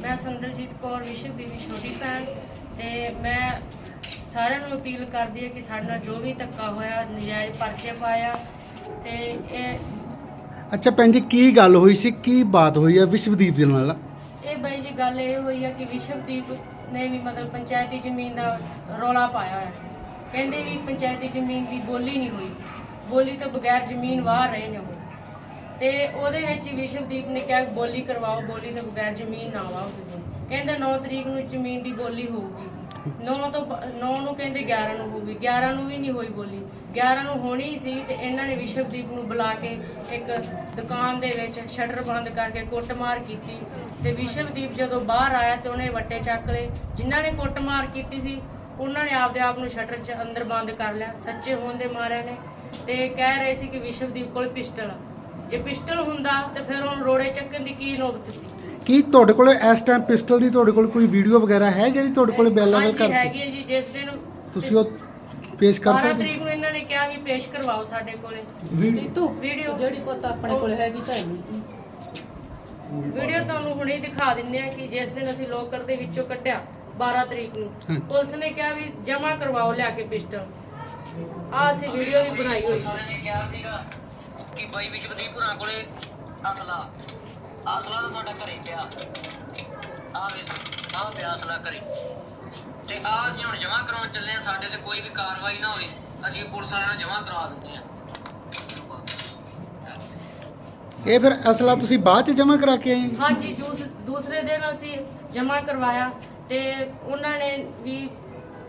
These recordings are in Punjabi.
ਮੈਂ ਸੰਦਰਜੀਤ ਕੌਰ ਵਿਸ਼ਵ ਬੀਵੀ ਛੋਟੀ ਭੈਣ ਤੇ ਮੈਂ ਸਾਰਿਆਂ ਨੂੰ ਅਪੀਲ ਕਰਦੀ ਹਾਂ ਕਿ ਸਾਡੇ ਨਾਲ ਜੋ ਵੀ ਧੱਕਾ ਹੋਇਆ ਨਜਾਇਜ਼ ਪਰਚੇ ਪਾਇਆ ਤੇ ਇਹ ਅੱਛਾ ਭੈਣ ਜੀ ਕੀ ਗੱਲ ਹੋਈ ਸੀ? ਕੀ ਬਾਤ ਹੋਈ ਹੈ ਵਿਸ਼ਵਦੀਪ ਦੇ ਨਾਲ? ਇਹ ਬਾਈ ਜੀ ਗੱਲ ਇਹ ਹੋਈ ਆ ਕਿ ਵਿਸ਼ਵਦੀਪ ਨੇ ਵੀ ਮਤਲਬ ਪੰਚਾਇਤੀ ਜ਼ਮੀਨ ਦਾ ਰੌਲਾ ਪਾਇਆ ਹੋਇਆ। ਸੀ ਕਹਿੰਦੇ ਵੀ ਪੰਚਾਇਤੀ ਜ਼ਮੀਨ ਦੀ ਬੋਲੀ ਨਹੀਂ ਹੋਈ। ਬੋਲੀ ਤੋਂ ਬਗੈਰ ਜ਼ਮੀਨ ਵਾਹ ਰਹੇ ਨੇ ਉਹ। ਤੇ ਉਹਦੇ ਵਿੱਚ ਹੀ ਵਿਸ਼ਵਦੀਪ ਨੇ ਕਿਹਾ ਬੋਲੀ ਕਰਵਾਓ, ਬੋਲੀ ਤੋਂ ਬਗੈਰ ਜ਼ਮੀਨ ਨਾ ਵਾਹੋ ਤੁਸੀਂ। ਕਹਿੰਦੇ 9 ਤਰੀਕ ਨੂੰ ਜ਼ਮੀਨ ਦੀ ਬੋਲੀ ਹੋਊਗੀ। 9 ਤੋਂ 9 ਨੂੰ ਕਹਿੰਦੇ 11 ਨੂੰ ਹੋਊਗੀ। 11 ਨੂੰ ਵੀ ਨਹੀਂ ਹੋਈ ਬੋਲੀ। 11 ਨੂੰ ਹੋਣੀ ਹੀ ਸੀ ਤੇ ਇਹਨਾਂ ਨੇ ਵਿਸ਼ਵਦੀਪ ਨੂੰ ਬੁਲਾ ਕੇ ਇੱਕ ਦੁਕਾਨ ਦੇ ਵਿੱਚ ਸ਼ਟਰ ਬੰਦ ਕਰਕੇ ਕੁੱਟਮਾਰ ਕੀਤੀ। ਤੇ ਵਿਸ਼ਵਦੀਪ ਜਦੋਂ ਬਾਹਰ ਆਇਆ ਤੇ ਉਹਨੇ ਵੱਟੇ ਚੱਕ ਲਏ। ਜਿਨ੍ਹਾਂ ਨੇ ਕੁੱਟਮਾਰ ਕੀਤੀ ਸੀ, ਉਹਨਾਂ ਨੇ ਆਪਦੇ ਆਪ ਨੂੰ ਸ਼ਟਰ 'ਚ ਅੰਦਰ ਬੰਦ ਕਰ ਲਿਆ। ਸੱਚੇ ਹੋਣ ਦੇ ਮਾਰਿਆ ਨੇ। ਤੇ ਕਹਿ ਰਹੇ ਸੀ ਕਿ ਵਿਸ਼ਵਦੀਪ ਕੋਲ ਪਿਸਟਲ ਆ। ਜੇ ਪਿਸਟਲ ਹੁੰਦਾ ਤੇ ਫਿਰ ਉਹਨੂੰ ਰੋੜੇ ਚੱਕਣ ਦੀ ਕੀ ਨੌਬਤ ਸੀ ਕੀ ਤੁਹਾਡੇ ਕੋਲ ਇਸ ਟਾਈਮ ਪਿਸਟਲ ਦੀ ਤੁਹਾਡੇ ਕੋਲ ਕੋਈ ਵੀਡੀਓ ਵਗੈਰਾ ਹੈ ਜਿਹੜੀ ਤੁਹਾਡੇ ਕੋਲ ਬੈਲ ਲੈਵਲ ਹਾਂਜੀ, ਕਰ ਹੈਗੀ ਹੈ ਜੀ ਜਿਸ ਦਿਨ ਤੁਸੀਂ ਉਹ ਪੇਸ਼ ਕਰ 12 ਸਕਦੇ ਤਰੀਕ ਨੂੰ ਇਹਨਾਂ ਨੇ ਕਿਹਾ ਵੀ ਪੇਸ਼ ਕਰਵਾਓ ਸਾਡੇ ਕੋਲੇ। ਨੀਤੂ ਵੀਡੀਓ ਜਿਹੜੀ ਪੁੱਤ ਆਪਣੇ ਕੋਲ ਹੈਗੀ ਤਾਂ ਹੈਗੀ ਵੀਡੀਓ ਤੁਹਾਨੂੰ ਹੁਣੇ ਹੀ ਦਿਖਾ ਦਿੰਨੇ ਆ ਕਿ ਜਿਸ ਦਿਨ ਅਸੀਂ ਲੋਕਰ ਦੇ ਵਿੱਚੋਂ ਕੱਢਿਆ 12 ਤਰੀਕ ਨੂੰ। ਹਾਂ। ਪੁਲਿਸ ਨੇ ਕਿਹਾ ਵੀ ਜਮ੍ਹਾਂ ਕਰਵਾਓ ਲਿਆ ਕੇ ਪਿਸਟਲ। ਆ ਅਸੀਂ ਵੀਡੀਓ ਵੀ ਬਣਾਈ ਹੋਈ ਸੀ। ਨੇ ਕਿਹਾ ਸੀਗਾ ਕਿ ਬਾਈ ਵਿਸ਼ਵਦੀਪ ਹੁਰਾਂ ਕੋਲੇ ਅਸਲਾ। ਅਸਲਾ ਤਾਂ ਸਾਡਾ ਘਰੇ ਪਿਆ। ਆ ਵੇ ਆ ਪਿਆ ਅਸਲਾ ਘਰੇ। ਤੇ ਆ ਅਸੀਂ ਹੁਣ ਜਮ੍ਹਾਂ ਕਰਾਉਣ ਚੱਲੇ ਆ ਸਾਡੇ ਤੇ ਕੋਈ ਵੀ ਕਾਰਵਾਈ ਨਾ ਹੋਵੇ ਅਸੀਂ ਪੁਲਿਸ ਵਾਲਿਆਂ ਨੂੰ ਜਮ੍ਹਾਂ ਕਰਵਾ ਦਿੰਦੇ ਆ ਇਹ ਫਿਰ ਅਸਲਾ ਤੁਸੀਂ ਬਾਅਦ ਚ ਜਮ੍ਹਾਂ ਕਰਾ ਕੇ ਆਏ? ਹਾਂਜੀ ਦੂਸ- ਦੂਸਰੇ ਦਿਨ ਅਸੀਂ ਜਮ੍ਹਾਂ ਕਰਵਾਇਆ ਤੇ ਉਹਨਾਂ ਨੇ ਵੀ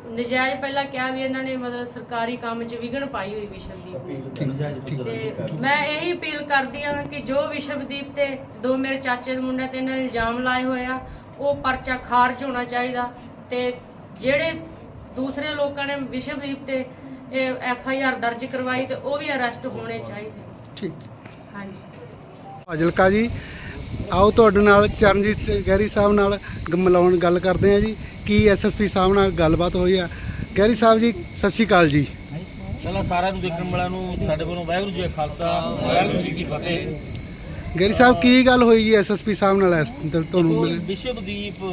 ਨਜਾਇਜ਼ ਪਹਿਲਾਂ ਕਿਹਾ ਵੀ ਇਹਨਾਂ ਨੇ ਮਤਲਬ ਸਰਕਾਰੀ ਕੰਮ 'ਚ ਵਿਘਨ ਪਾਈ ਹੋਈ ਵਿਸ਼ਵਦੀਪ ਨੇ ਤੇ ਮੈਂ ਇਹੀ ਅਪੀਲ ਕਰਦੀ ਹਾਂ ਕਿ ਜੋ ਵਿਸ਼ਵਦੀਪ ਤੇ ਦੋ ਮੇਰੇ ਚਾਚੇ ਦੇ ਮੁੰਡੇ ਤੇ ਇਹਨਾਂ ਨੇ ਇਲਜ਼ਾਮ ਲਾਏ ਹੋਏ ਆ ਉਹ ਪਰਚਾ ਖਾਰਜ ਹੋਣਾ ਚਾਹੀਦਾ ਤੇ ਜਿਹੜੇ ਦੂਸਰੇ ਲੋਕਾਂ ਨੇ ਵਿਸ਼ਵਦੀਪ ਤੇ ਐਫ ਆਈ ਆਰ ਦਰਜ ਕਰਵਾਈ ਤੇ ਉਹ ਵੀ ਅਰੈਸਟ ਹੋਣੇ ਚਾਹੀਦੇ। ਠੀਕ। ਹਾਂਜੀ। ਫਾਜ਼ਿਲਕਾ ਜੀ ਆਓ ਤੁਹਾਡੇ ਨਾਲ ਚਰਨਜੀਤ ਗਹਿਰੀ ਸਾਹਿਬ ਨਾਲ ਮਿਲਾਉਣ ਗੱਲ ਕਰਦੇ ਆ ਜੀ। ਕੀ ਐਸਐਸਪੀ ਸਾਹਿਬ ਨਾਲ ਗੱਲਬਾਤ ਹੋਈ ਆ? ਗਹਿਰੀ ਸਾਹਿਬ ਜੀ ਸਤਿ ਸ਼੍ਰੀ ਅਕਾਲ ਜੀ। ਪਹਿਲਾਂ ਸਾਰਿਆਂ ਨੂੰ ਦੇਖਣ ਵਾਲਿਆਂ ਨੂੰ ਸਾਡੇ ਵੱਲੋਂ ਵਾਹਿਗੁਰੂ ਜੀ ਕਾ ਖਾਲਸਾ ਵਾਹਿਗੁਰੂ ਜੀ ਕੀ ਫਤਿਹ। ਗਹਿਰੀ ਸਾਹਿਬ ਕੀ ਗੱਲ ਹੋਈ ਜੀ ਐਸਐਸਪੀ ਸਾਹਿਬ ਨਾਲ ਤੁਹਾਨੂੰ ਵਿਸ਼ਵਦੀਪ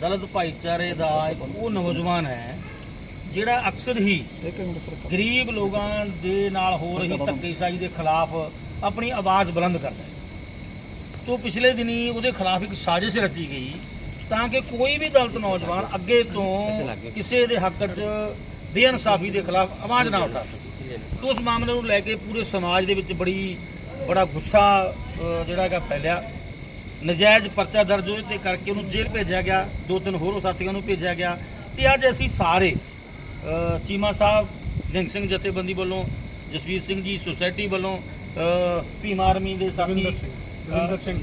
ਦਲਿਤ ਭਾਈਚਾਰੇ ਦਾ ਇੱਕ ਉਹ ਨੌਜਵਾਨ ਹੈ ਜਿਹੜਾ ਅਕਸਰ ਹੀ ਗਰੀਬ ਲੋਕਾਂ ਦੇ ਨਾਲ ਹੋ ਰਹੀ ਧੱਕੇਸ਼ਾਹੀ ਦੇ ਖਿਲਾਫ ਆਪਣੀ ਆਵਾਜ਼ ਬੁਲੰਦ ਕਰਦਾ ਹੈ। ਤੋਂ ਪਿਛਲੇ ਦਿਨੀ ਉਹਦੇ ਖਿਲਾਫ ਇੱਕ ਸਾਜ਼ਿਸ਼ ਰਚੀ ਗਈ ਤਾਂ ਕਿ ਕੋਈ ਵੀ ਦਲਤ ਨੌਜਵਾਨ ਅੱਗੇ ਤੋਂ ਕਿਸੇ ਦੇ ਹੱਕ 'ਚ ਬੇਇਨਸਾਫੀ ਦੇ ਖਿਲਾਫ ਆਵਾਜ਼ ਨਾ ਉਠਾ ਸਕੇ। ਤੋਂ ਉਸ ਮਾਮਲੇ ਨੂੰ ਲੈ ਕੇ ਪੂਰੇ ਸਮਾਜ ਦੇ ਵਿੱਚ ਬੜੀ, ਬੜਾ ਗੁੱਸਾ ਜਿਹੜਾ ਹੈਗਾ ਫੈਲਿਆ। ਨਜਾਇਜ਼ ਪਰਚਾ ਦਰਜ ਹੋਏ ਤੇ ਕਰਕੇ ਉਹਨੂੰ ਜੇਲ੍ਹ ਭੇਜਿਆ ਗਿਆ। ਦੋ ਤਿੰਨ ਹੋਰ ਸਾਥੀਆਂ ਨੂੰ ਭੇਜਿਆ ਗਿਆ। ਤੇ ਅੱਜ ਅਸੀਂ ਸਾਰੇ ਚੀਮਾ ਸਾਹਿਬ ਸਿੰਘ ਸਿੰਘ ਜਥੇਬੰਦੀ ਵੱਲੋਂ, ਜਸਵੀਰ ਸਿੰਘ ਜੀ, ਸੁਸਾਇਟੀ ਵੱਲੋਂ ਭੀਮ ਆਰਮੀ ਦੇ ਸਾਥੀ ਦਵਿੰਦਰ ਸਿੰਘ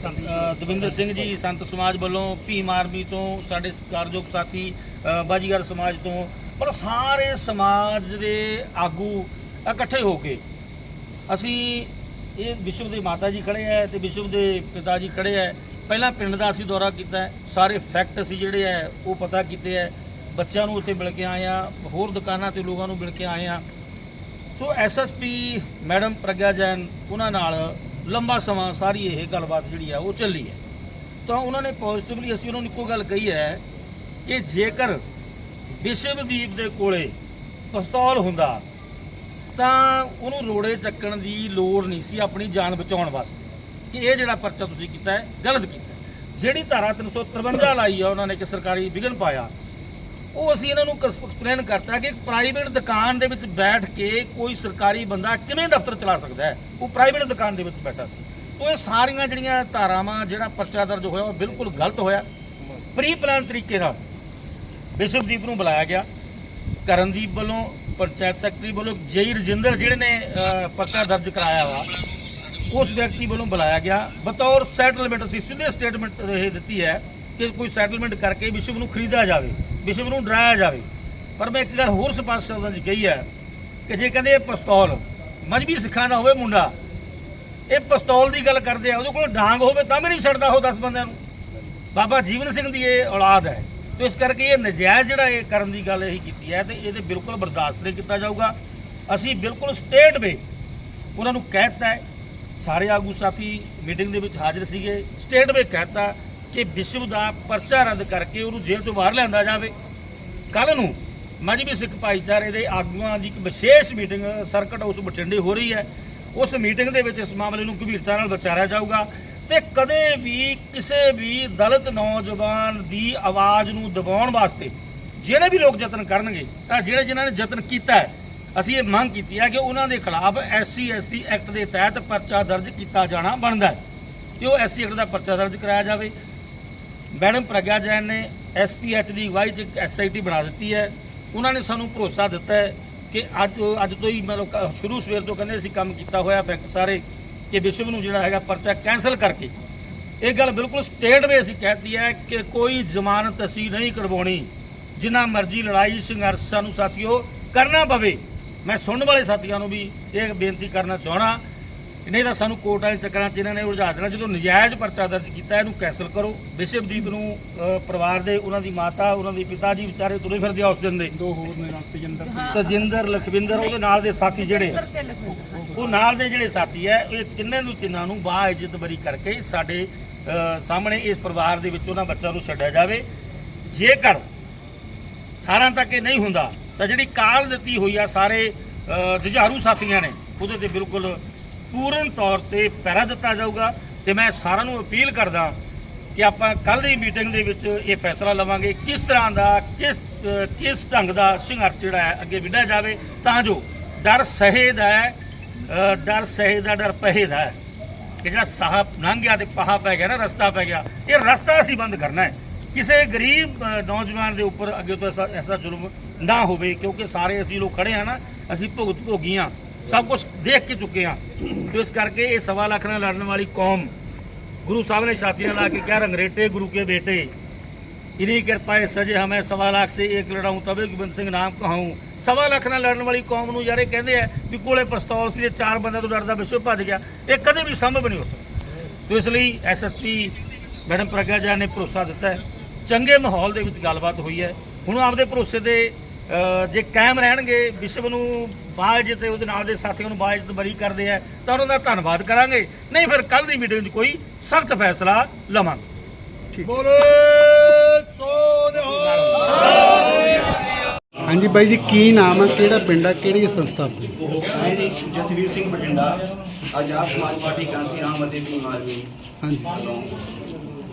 ਦਵਿੰਦਰ ਸਿੰਘ ਜੀ ਸੰਤ ਸਮਾਜ ਵੱਲੋਂ ਭੀਮ ਆਰਮੀ ਤੋਂ ਸਾਡੇ ਕਾਰਜੋਗ ਸਾਥੀ ਅ, ਬਾਜੀਗਰ ਸਮਾਜ ਤੋਂ ਪਰ ਸਾਰੇ ਸਮਾਜ ਦੇ ਆਗੂ ਇਕੱਠੇ ਹੋ ਕੇ ਅਸੀਂ ਇਹ ਵਿਸ਼ਵ ਦੇ ਮਾਤਾ ਜੀ ਖੜੇ ਹੈ ਤੇ ਵਿਸ਼ਵ ਦੇ ਪਿਤਾ ਜੀ ਖੜੇ ਹੈ ਪਹਿਲਾਂ ਪਿੰਡ ਦਾ ਅਸੀਂ ਦੌਰਾ ਕੀਤਾ ਸਾਰੇ ਫੈਕਟ ਅਸੀਂ ਜਿਹੜੇ ਹੈ ਉਹ ਪਤਾ ਕੀਤੇ ਹੈ ਬੱਚਿਆਂ ਨੂੰ ਉੱਥੇ ਮਿਲ ਕੇ ਆਏ ਆ ਹੋਰ ਦੁਕਾਨਾਂ ਤੇ ਲੋਕਾਂ ਨੂੰ ਮਿਲ ਕੇ ਆਏ ਆ। So SSP madam Pragya Jain ਉਹਨਾਂ ਨਾਲ ਲੰਬਾ ਸਮਾਂ ਸਾਰੀ ਇਹ ਗੱਲਬਾਤ ਜਿਹੜੀ ਹੈ ਉਹ ਚੱਲੀ ਹੈ। ਤਾਂ ਉਹਨਾਂ ਨੇ ਪੋਜ਼ਿਟਿਵਲੀ ਅਸੀਂ ਉਹਨਾਂ ਨੂੰ ਇੱਕੋ ਗੱਲ ਕਹੀ ਹੈ ਕਿ ਜੇਕਰ ਵਿਸ਼ਵਦੀਪ ਦੇ ਕੋਲੇ ਪਿਸਤੌਲ ਹੁੰਦਾ, ਤਾਂ ਉਹਨੂੰ ਰੋੜੇ ਚੱਕਣ ਦੀ ਲੋੜ ਨਹੀਂ ਸੀ ਆਪਣੀ ਜਾਨ ਬਚਾਉਣ ਵਾਸਤੇ। ਕਿ ਇਹ ਜਿਹੜਾ ਪਰਚਾ ਤੁਸੀਂ ਕੀਤਾ ਹੈ, ਗਲਤ ਕੀਤਾ ਜਿਹੜੀ ਧਾਰਾ 353 ਲਾਈ ਆ, ਉਹਨਾਂ ਨੇ ਕਿ ਸਰਕਾਰੀ ਵਿਘਨ ਪਾਇਆ ਉਹ ਅਸੀਂ ਇਹਨਾਂ ਨੂੰ ਐਕਸਪਲੇਨ ਕਰਤਾ ਕਿ ਪ੍ਰਾਈਵੇਟ ਦੁਕਾਨ ਦੇ ਵਿੱਚ ਬੈਠ ਕੇ ਕੋਈ ਸਰਕਾਰੀ ਬੰਦਾ ਕਿਵੇਂ ਦਫ਼ਤਰ ਚਲਾ ਸਕਦਾ ਹੈ? ਉਹ ਪ੍ਰਾਈਵੇਟ ਦੁਕਾਨ ਦੇ ਵਿੱਚ ਬੈਠਾ ਸੀ। ਉਹ ਇਹ ਸਾਰੀਆਂ ਜਿਹੜੀਆਂ ਧਾਰਾਵਾਂ ਜਿਹੜਾ ਪਰਚਾ ਦਰਜ ਹੋਇਆ ਉਹ ਬਿਲਕੁਲ ਗਲਤ ਹੋਇਆ। ਪ੍ਰੀ ਪਲਾਨ ਤਰੀਕੇ ਨਾਲ ਵਿਸ਼ਵਦੀਪ ਨੂੰ ਬੁਲਾਇਆ ਗਿਆ। ਕਰਨਦੀਪ ਵੱਲੋਂ ਪੰਚਾਇਤ ਸੈਕਟਰੀ ਵੱਲੋਂ ਜੇਈ ਰਜਿੰਦਰ ਜਿਹੜੇ ਨੇ ਅ, ਪਰਚਾ ਦਰਜ ਕਰਾਇਆ ਵਾ ਉਸ ਵਿਅਕਤੀ ਵੱਲੋਂ ਬੁਲਾਇਆ ਗਿਆ। ਬਤੌਰ ਸੈਟਲਮੈਂਟ ਅਸੀਂ ਸਿੱਧੇ ਸਟੇਟਮੈਂਟ ਇਹ ਦਿੱਤੀ ਹੈ ਕਿ ਕੋਈ ਸੈਟਲਮੈਂਟ ਕਰਕੇ ਵਿਸ਼ਵ ਨੂੰ ਖਰੀਦਿਆ ਜਾਵੇ, ਵਿਸ਼ਵ ਨੂੰ ਡਰਾਇਆ ਜਾਵੇ। ਪਰ ਮੈਂ ਇੱਕ ਗੱਲ ਹੋਰ ਸਪਸ਼ਟ ਸ਼ਬਦਾਂ 'ਚ ਕਹੀ ਹੈ ਕਿ ਜੇ ਕਹਿੰਦੇ ਇਹ ਪਿਸਤੌਲ ਮਜਬੀ ਸਿੱਖਾਂ ਦਾ ਹੋਵੇ ਮੁੰਡਾ, ਇਹ ਪਿਸਤੌਲ ਦੀ ਗੱਲ ਕਰਦੇ ਆ, ਉਹਦੇ ਕੋਲ ਡਾਂਗ ਹੋਵੇ ਤਾਂ ਵੀ ਨਹੀਂ ਛੱਡਦਾ ਉਹ 10 ਬੰਦਿਆਂ ਨੂੰ। ਬਾਬਾ ਜੀਵਨ ਸਿੰਘ ਦੀ ਇਹ ਔਲਾਦ ਹੈ। ਤੇ ਇਸ ਕਰਕੇ ਇਹ ਨਜਾਇਜ਼ ਜਿਹੜਾ ਇਹ ਕਰਨ ਦੀ ਗੱਲ ਇਹੀ ਕੀਤੀ ਹੈ ਤੇ ਇਹਦੇ ਬਿਲਕੁਲ ਬਰਦਾਸ਼ਤ ਨਹੀਂ ਕੀਤਾ ਜਾਊਗਾ। ਅਸੀਂ ਬਿਲਕੁਲ ਸਟੇਟ ਵੇ ਉਹਨਾਂ ਨੂੰ ਕਹਿ ਦਿੱਤਾ ਸਾਰੇ ਆਗੂ ਸਾਥੀ ਮੀਟਿੰਗ ਦੇ ਵਿੱਚ ਹਾਜ਼ਰ ਸੀਗੇ। ਸਟੇਟ ਵੇ ਕਹਿਤਾ ਕਿ ਵਿਸ਼ਵ ਦਾ ਪਰਚਾ ਰੱਦ ਕਰਕੇ ਉਹਨੂੰ ਜੇਲ੍ਹ ਤੋਂ ਬਾਹਰ ਲਿਆਂਦਾ ਜਾਵੇ। ਕੱਲ ਨੂੰ ਮਜਬੀ ਸਿੱਖ ਭਾਈਚਾਰੇ ਦੇ ਆਗੂਆਂ ਦੀ ਇੱਕ ਵਿਸ਼ੇਸ਼ ਮੀਟਿੰਗ, ਸਰਕਟ ਹਾਊਸ ਬਠਿੰਡੇ ਹੋ ਰਹੀ ਹੈ। ਉਸ ਮੀਟਿੰਗ ਦੇ ਵਿੱਚ ਇਸ ਮਾਮਲੇ ਨੂੰ ਗੰਭੀਰਤਾ ਨਾਲ ਵਿਚਾਰਿਆ ਜਾਊਗਾ ਤੇ ਕਦੇ ਵੀ ਕਿਸੇ ਵੀ ਦਲਿਤ ਨੌਜਵਾਨ ਦੀ ਆਵਾਜ਼ ਨੂੰ ਦਬਾਉਣ ਵਾਸਤੇ ਜਿਹੜੇ ਵੀ ਲੋਕ ਯਤਨ ਕਰਨਗੇ, ਤਾਂ ਜਿਹੜੇ ਜਿਨ੍ਹਾਂ ਨੇ ਯਤਨ ਕੀਤਾ ਹੈ, ਅਸੀਂ ਇਹ ਮੰਗ ਕੀਤੀ ਹੈ ਕਿ ਉਹਨਾਂ ਦੇ ਖਿਲਾਫ ਐਸਸੀ, ਐਸਟੀ ਐਕਟ ਦੇ ਤਹਿਤ ਪਰਚਾ ਦਰਜ ਕੀਤਾ ਜਾਣਾ ਬਣਦਾ ਹੈ। ਕਿ ਉਹ ਐਸਸੀ ਐਕਟ ਦਾ ਪਰਚਾ ਦਰਜ ਕਰਾਇਆ ਜਾਵੇ। ਮੈਡਮ ਪ੍ਰਗਿਆ ਜੈਨ ਨੇ ਐਸਪੀਐਚ ਦੀ ਅਗਵਾਈ 'ਚ ਇੱਕ ਐਸਆਈਟੀ ਬਣਾ ਦਿੱਤੀ ਹੈ। ਉਹਨਾਂ ਨੇ ਸਾਨੂੰ ਭਰੋਸਾ ਦਿੱਤਾ ਹੈ ਕਿ ਅੱਜ ਅੱਜ ਤੋਂ ਹੀ ਮਤਲਬ ਸ਼ੁਰੂ ਸਵੇਰ ਤੋਂ ਕਹਿੰਦੇ ਅਸੀਂ ਕੰਮ ਕੀਤਾ ਹੋਇਆ ਫੈਕਟ ਸਾਰੇ ਕਿ ਵਿਸ਼ਵ ਨੂੰ ਜਿਹੜਾ ਹੈਗਾ ਪਰਚਾ ਕੈਨਸਲ ਕਰਕੇ। ਇਹ ਗੱਲ ਬਿਲਕੁਲ ਸਟੇਟ ਵੇ ਅਸੀਂ ਕਹਿਤੀ ਹੈ ਕਿ ਕੋਈ ਜ਼ਮਾਨਤ ਅਸੀਂ ਨਹੀਂ ਕਰਵਾਉਣੀ। ਜਿੰਨਾ ਮਰਜ਼ੀ ਲੜਾਈ ਸੰਘਰਸ਼ ਸਾਨੂੰ ਸਾਥੀਓ ਕਰਨਾ ਪਵੇ। ਮੈਂ ਸੁਣਨ ਵਾਲੇ ਸਾਥੀਆਂ ਨੂੰ ਵੀ ਇਹ ਬੇਨਤੀ ਕਰਨਾ ਚਾਹਣਾ ਨਹੀਂ ਤਾਂ ਸਾਨੂੰ ਕੋਰਟਾਂ ਦੇ ਚੱਕਰਾਂ 'ਚ ਇਹਨਾਂ ਨੇ ਉਲਝਾ ਦੇਣਾ। ਜਦੋਂ ਨਜਾਇਜ਼ ਪਰਚਾ ਦਰਜ ਕੀਤਾ ਇਹਨੂੰ ਕੈਂਸਲ ਕਰੋ। ਵਿਸ਼ਵਦੀਪ ਨੂੰ ਅ, ਪਰਿਵਾਰ ਦੇ ਉਹਨਾਂ ਦੀ ਮਾਤਾ ਉਹਨਾਂ ਦੇ ਪਿਤਾ ਜੀ ਵਿਚਾਰੇ ਤੁਰੇ ਫਿਰਦੇ ਆ ਉਸ ਦਿਨ ਦੇ। ਦੋ ਹੋਰ ਨੇ ਨਾਲ ਤਜਿੰਦਰ ਤਜਿੰਦਰ ਲਖਵਿੰਦਰ ਉਹਦੇ ਨਾਲ ਦੇ ਸਾਥੀ ਜਿਹੜੇ ਉਹ ਨਾਲ ਦੇ ਜਿਹੜੇ ਸਾਥੀ ਹੈ ਇਹ ਤਿੰਨੇ ਨੂੰ ਤਿੰਨਾਂ ਨੂੰ ਬਾਹ ਇੱਜ਼ਤ ਬਰੀ ਕਰਕੇ ਸਾਡੇ ਅ, ਸਾਹਮਣੇ ਇਸ ਪਰਿਵਾਰ ਦੇ ਵਿੱਚ ਉਹਨਾਂ ਬੱਚਿਆਂ ਨੂੰ ਛੱਡਿਆ ਜਾਵੇ। ਜੇਕਰ 18 ਤੱਕ ਇਹ ਨਹੀਂ ਹੁੰਦਾ ਤਾਂ ਜਿਹੜੀ ਕਾਲ ਦਿੱਤੀ ਹੋਈ ਆ ਸਾਰੇ ਅ, ਜੁਝਾਰੂ ਸਾਥੀਆਂ ਨੇ ਉਹਦੇ ਤੇ ਬਿਲਕੁਲ ਪੂਰਨ ਤੌਰ ਤੇ ਪਹਿਰਾ ਦਿੱਤਾ ਜਾਊਗਾ ਤੇ ਮੈਂ ਸਾਰਿਆਂ ਨੂੰ ਅਪੀਲ ਕਰਦਾ ਕਿ ਆਪਾਂ ਕੱਲ ਦੀ ਮੀਟਿੰਗ ਦੇ ਵਿੱਚ ਇਹ ਫੈਸਲਾ ਲਵਾਂਗੇ ਕਿਸ ਤਰ੍ਹਾਂ ਦਾ, ਕਿਸ ਕਿਸ ਢੰਗ ਦਾ ਸੰਘਰਸ਼ ਜਿਹੜਾ ਹੈ ਅੱਗੇ ਵਿੱਢਿਆ ਜਾਵੇ, ਤਾਂ ਜੋ ਡਰ ਸਹੇ ਦਾ ਹੈ ਡਰ ਸਹੇ ਦਾ, ਡਰ ਪਹੇ ਦਾ ਹੈ ਜਿਹੜਾ ਸਾਹ ਲੰਘ ਗਿਆ ਤੇ ਪਹਾ ਪੈ ਗਿਆ ਨਾ, ਰਸਤਾ ਪੈ ਗਿਆ, ਇਹ ਰਸਤਾ ਅਸੀਂ ਬੰਦ ਕਰਨਾ ਹੈ। ਕਿਸੇ ਗਰੀਬ ਨੌਜਵਾਨ ਦੇ ਉੱਪਰ ਅੱਗੇ ਤੋਂ ਐਸਾ ਐਸਾ ਜ਼ੁਲਮ ਨਾ ਹੋਵੇ, ਕਿਉਂਕਿ ਸਾਰੇ ਅਸੀਂ ਲੋਕ ਖੜੇ ਆ ਨਾ, ਅਸੀਂ ਭੁਗਤ ਭੋਗੀਆਂ ਸਭ ਕੁਝ ਦੇਖ ਕੇ ਚੁੱਕੇ ਆ ਤੇ ਇਸ ਕਰਕੇ ਇਹ ਸਵਾ ਲੱਖ ਨਾਲ ਲੜਨ ਵਾਲੀ ਕੌਮ ਗੁਰੂ ਸਾਹਿਬ ਨੇ ਛਾਤੀਆਂ ਲਾ ਕੇ ਕਿਹਾ ਰੰਗਰੇਟੇ ਗੁਰੂ ਕੇ ਬੇਟੇ। ਇਨੀ ਕਿਰਪਾਏ ਸਜੇ ਹਮੇ ਸਵਾ ਲੱਖ ਸੇ ਇੱਕ ਲੜਾਉਂ ਤਬੇ ਗੁਬੰਦ ਸਿੰਘ ਨਾਮ ਕਹਾਉਂ। ਸਵਾ ਲੱਖ ਨਾਲ ਲੜਨ ਵਾਲੀ ਕੌਮ ਨੂੰ ਯਾਰੇ ਕਹਿੰਦੇ ਆ ਵੀ ਕੋਲੇ ਪਸਤੌਲ ਸੀ ਤੇ ਚਾਰ ਬੰਦਿਆਂ ਤੋਂ ਡਰਦਾ ਵਿਸ਼ਵ ਭੱਜ ਗਿਆ। ਇਹ ਕਦੇ ਵੀ ਸੰਭਵ ਨਹੀਂ ਹੋ ਸਕਦਾ। ਤੇ ਇਸ ਲਈ ਐਸਐਸਪੀ ਮੈਡਮ ਪ੍ਰਗਿਆ ਜੀ ਨੇ ਭਰੋਸਾ ਦਿੱਤਾ ਚੰਗੇ ਮਾਹੌਲ ਦੇ ਵਿੱਚ ਗੱਲਬਾਤ ਹੋਈ ਹੈ। ਹੁਣ ਆਪਦੇ ਭਰੋਸੇ ਦੇ ਜੇ ਕਾਇਮ ਰਹਿਣਗੇ, ਵਿਸ਼ਵ ਨੂੰ ਬਾਜ ਤੇ ਉਹਦੇ ਨਾਲ ਦੇ ਸਾਥੀਆਂ ਨੂੰ ਬਾਜ ਤੇ ਬਰੀ ਕਰਦੇ ਆ ਤਾਂ ਉਹਨਾਂ ਦਾ ਧੰਨਵਾਦ ਕਰਾਂਗੇ। ਨਹੀਂ ਫਿਰ ਕੱਲ ਦੀ ਮੀਟਿੰਗ 'ਚ ਕੋਈ ਸਖਤ ਫੈਸਲਾ ਲਵਾਂਗੇ। ਹਾਂਜੀ ਬਾਈ ਜੀ ਕੀ ਨਾਮ ਹੈ ਕਿਹੜਾ ਪਿੰਡ ਹੈ ਕਿਹੜੀ ਸੰਸਥਾ? ਮੈਂ ਜੀ ਜਸਵੀਰ ਸਿੰਘ ਬਠਿੰਡਾ। ਆਜ਼ਾਦ ਸਮਾਜ ਪਾਰਟੀ ਕਾਂਸੀ ਰਾਮ ਅਤੇ ਹਾਂਜੀ। ਵੱਲੋਂ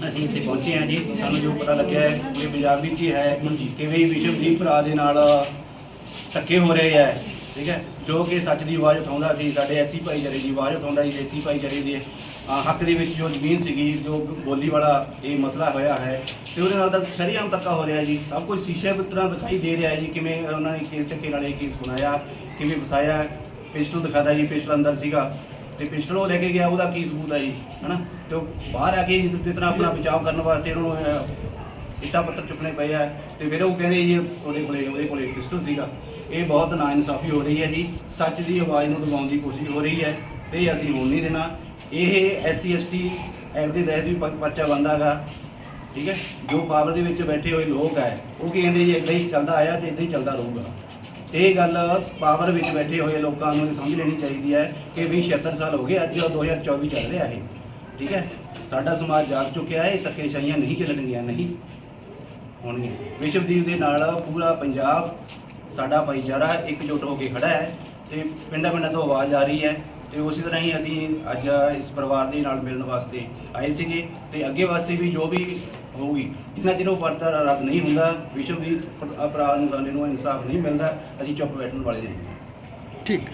ਅਸੀਂ ਇੱਥੇ ਪਹੁੰਚੇ ਹਾਂ ਜੀ। ਸਾਨੂੰ ਜੋ ਪਤਾ ਲੱਗਿਆ ਹੈ ਕਿ ਪੰਜਾਬ ਵਿੱਚ ਹੀ ਹੈ। ਕਿਵੇਂ ਵਿਸ਼ਵਦੀਪ ਭਰਾ ਦੇ ਨਾਲ ਧੱਕੇ ਹੋ ਰਹੇ ਹੈ। ਠੀਕ ਹੈ? ਜੋ ਕਿ ਸੱਚ ਦੀ ਆਵਾਜ਼ ਉਠਾਉਂਦਾ ਸੀ ਸਾਡੇ ਐਸੀ ਭਾਈਚਾਰੇ ਦੀ ਆਵਾਜ਼ ਉਠਾਉਂਦਾ ਸੀ ਐਸੀ ਭਾਈਚਾਰੇ ਦੇ। ਹੱਕ ਦੇ ਵਿੱਚ ਜੋ ਜ਼ਮੀਨ ਸੀਗੀ ਜੋ ਬੋਲੀ ਵਾਲਾ ਇਹ ਮਸਲਾ ਹੋਇਆ ਹੈ ਤੇ ਉਹਦੇ ਨਾਲ ਤਾਂ ਸ਼ਰੀਆਮ ਧੱਕਾ ਹੋ ਰਿਹਾ ਜੀ। ਸਭ ਕੁਝ ਸ਼ੀਸ਼ੇ ਦੀ ਤਰ੍ਹਾਂ ਦਿਖਾਈ ਦੇ ਰਿਹਾ ਜੀ ਕਿਵੇਂ ਉਹਨਾਂ ਨੇ ਕੇਸ ਧੱਕੇ ਨਾਲ ਇਹ ਕੇਸ ਬਣਾਇਆ ਕਿਵੇਂ ਫਸਾਇਆ। ਪਿਸਟਲ ਦਿਖਾਦਾ ਜੀ ਪਿਸਟਲ ਅੰਦਰ ਸੀਗਾ ਤੇ ਪਿਸਟਲ ਉਹ ਲੈ ਕੇ ਗਿਆ ਉਹਦਾ ਕੀ ਸਬੂਤ ਹੈ ਜੀ ਹਨਾ? ਤੇ ਉਹ ਬਾਹਰ ਆ ਕੇ ਜਿਸ ਤਰ੍ਹਾਂ ਆਪਣਾ ਬਚਾਅ ਕਰਨ ਵਾਸਤੇ ਉਹਨੂੰ ਅਹ, ਇੱਟਾਂ ਪੱਤਰ ਚੁੱਕਣੇ ਪਏ ਆ ਤੇ ਫਿਰ ਉਹ ਕਹਿੰਦੇ ਜੀ ਉਹਦੇ ਕੋਲੇ ਉਹਦੇ ਕੋਲੇ ਪਿਸਟਲ ਸੀਗਾ। ਇਹ ਬਹੁਤ ਨਾਇਨਸਾਫੀ ਹੋ ਰਹੀ ਹੈ ਜੀ। ਸੱਚ ਦੀ ਆਵਾਜ਼ ਨੂੰ ਦਬਾਉਣ ਦੀ ਕੋਸ਼ਿਸ਼ ਹੋ ਰਹੀ ਹੈ ਤੇ ਇਹ ਅਸੀਂ ਹੋਣ ਨਹੀਂ ਦੇਣਾ। ਇਹ ਐਸਸੀ ਐਸਟੀ ਐਕਟ ਦੇ ਤਹਿਤ ਵੀ ਪ- ਪਰਚਾ ਬੰਦਾਗਾ ਠੀਕ ਹੈ? ਜੋ ਪਾਵਰ ਦੇ ਵਿੱਚ ਬੈਠੇ ਹੋਏ ਲੋਕ ਹੈ, ਉਹ ਕੀ ਕਹਿੰਦੇ ਜੀ ਇਦਾਂ ਹੀ ਚੱਲਦਾ ਆਇਆ ਤੇ ਇਦਾਂ ਹੀ ਚੱਲਦਾ ਰਹੂਗਾ। ਇਹ ਗੱਲ ਪਾਵਰ ਵਿੱਚ ਬੈਠੇ ਹੋਏ ਲੋਕਾਂ ਨੂੰ ਇਹ ਸਮਝ ਲੈਣੀ ਚਾਹੀਦੀ ਹੈ ਕਿ ਵੀ 76 ਸਾਲ ਹੋ ਗਏ, ਅੱਜ 2024 ਚੱਲ ਰਿਹਾ ਇਹ, ਠੀਕ ਹੈ? ਸਾਡਾ ਸਮਾਜ ਜਾਗ ਚੁੱਕਿਆ ਹੈ ਇਹ ਧੱਕੇਸ਼ਾਹੀਆਂ ਨਹੀਂ ਚੱਲਣਗੀਆਂ, ਨਹੀਂ। ਹੋਣਗੇ ਵਿਸ਼ਵਦੀਪ ਦੇ ਨਾਲ ਪੂਰਾ ਪੰਜਾਬ, ਸਾਡਾ ਭਾਈਚਾਰਾ ਇਕਜੁੱਟ ਹੋ ਕੇ ਖੜਾ ਹੈ ਤੇ ਪਿੰਡਾਂ ਪਿੰਡਾਂ ਤੋਂ ਆਵਾਜ਼ ਆ ਰਹੀ ਹੈ ਤੇ ਉਸੇ ਤਰ੍ਹਾਂ ਹੀ ਅਸੀਂ ਅੱਜ ਇਸ ਪਰਿਵਾਰ ਦੇ ਨਾਲ ਮਿਲਣ ਵਾਸਤੇ ਆਏ ਸੀਗੇ ਤੇ ਅੱਗੇ ਵਾਸਤੇ ਵੀ ਜੋ ਵੀ ਹੋਊਗੀ, ਜਿੰਨਾ ਚਿਰ ਉਹ ਪਰਚਾ ਰੱਦ ਨਹੀਂ ਹੁੰਦਾ ਵਿਸ਼ਵਦੀਪ ਭਰਾ ਨੂੰ ਸਾਡੇ ਨੂੰ ਇਨਸਾਫ ਨਹੀਂ ਮਿਲਦਾ, ਅਸੀਂ ਚੁੱਪ ਬੈਠਣ ਵਾਲੇ ਨਹੀਂ। ਠੀਕ।